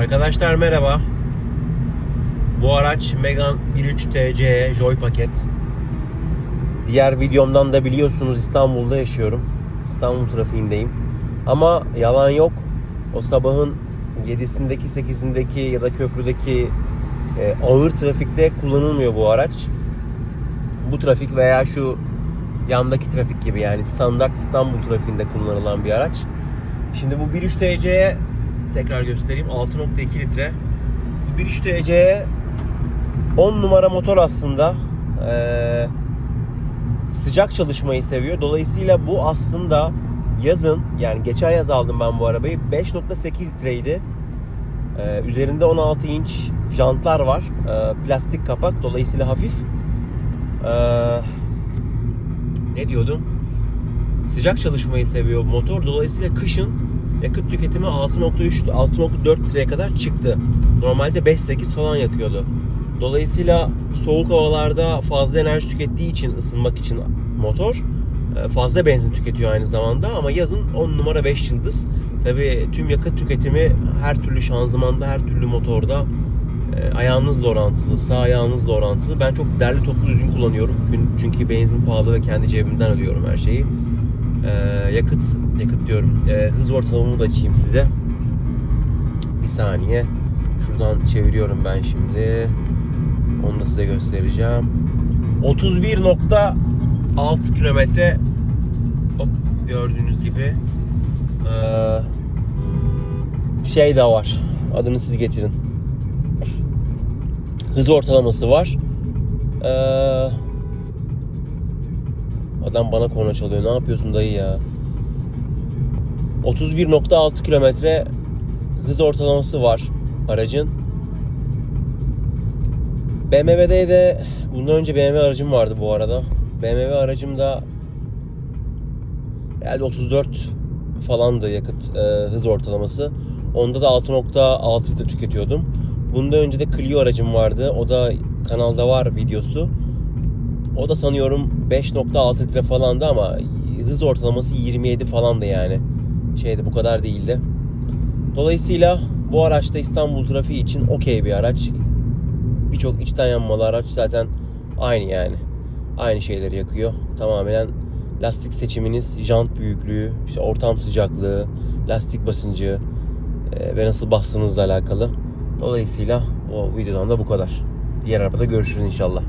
Arkadaşlar merhaba. Bu araç Megane 1.3 TC Joy paket. Diğer videomdan da biliyorsunuz İstanbul'da yaşıyorum. İstanbul trafiğindeyim. Ama yalan yok. O sabahın 7'sindeki 8'indeki ya da köprüdeki e, ağır trafikte kullanılmıyor bu araç. Bu trafik veya şu yandaki trafik gibi yani standart İstanbul trafiğinde kullanılan bir araç. Şimdi bu 1.3 TC'ye tekrar göstereyim 6.2 litre. Bu 1.3 TC'ye 10 numara motor aslında. Ee, sıcak çalışmayı seviyor. Dolayısıyla bu aslında yazın yani geçen yaz aldım ben bu arabayı 5.8 litreydi. Ee, üzerinde 16 inç jantlar var. Ee, plastik kapak dolayısıyla hafif. Ee, ne diyordum? Sıcak çalışmayı seviyor motor. Dolayısıyla kışın yakıt tüketimi 6.3 6.4 litreye kadar çıktı. Normalde 5-8 falan yakıyordu. Dolayısıyla soğuk havalarda fazla enerji tükettiği için ısınmak için motor e, fazla benzin tüketiyor aynı zamanda ama yazın 10 numara 5 yıldız. Tabi tüm yakıt tüketimi her türlü şanzımanda, her türlü motorda e, ayağınızla orantılı, sağ ayağınızla orantılı. Ben çok derli toplu düzgün kullanıyorum. Çünkü benzin pahalı ve kendi cebimden ödüyorum her şeyi. E, yakıt, yakıt diyorum. E, hız ortalamamı da açayım size. Bir saniye. Şuradan çeviriyorum ben şimdi. Onu da size göstereceğim. 31.6 kilometre Hop, gördüğünüz gibi ee, şey de var. Adını siz getirin. Hız ortalaması var. Ee, adam bana korna çalıyor. Ne yapıyorsun dayı ya? 31.6 kilometre hız ortalaması var aracın. BMW'de de bundan önce BMW aracım vardı bu arada. BMW aracım da herhalde 34 falandı yakıt e, hız ortalaması. Onda da 6.6 litre tüketiyordum. Bundan önce de Clio aracım vardı. O da kanalda var videosu. O da sanıyorum 5.6 litre falandı ama hız ortalaması 27 falandı yani. Şeyde bu kadar değildi. Dolayısıyla bu araçta İstanbul trafiği için okey bir araç. Birçok içten yanmalı araç zaten aynı yani. Aynı şeyleri yakıyor. Tamamen lastik seçiminiz, jant büyüklüğü, işte ortam sıcaklığı, lastik basıncı e, ve nasıl bastığınızla alakalı. Dolayısıyla o videodan da bu kadar. Diğer arabada görüşürüz inşallah.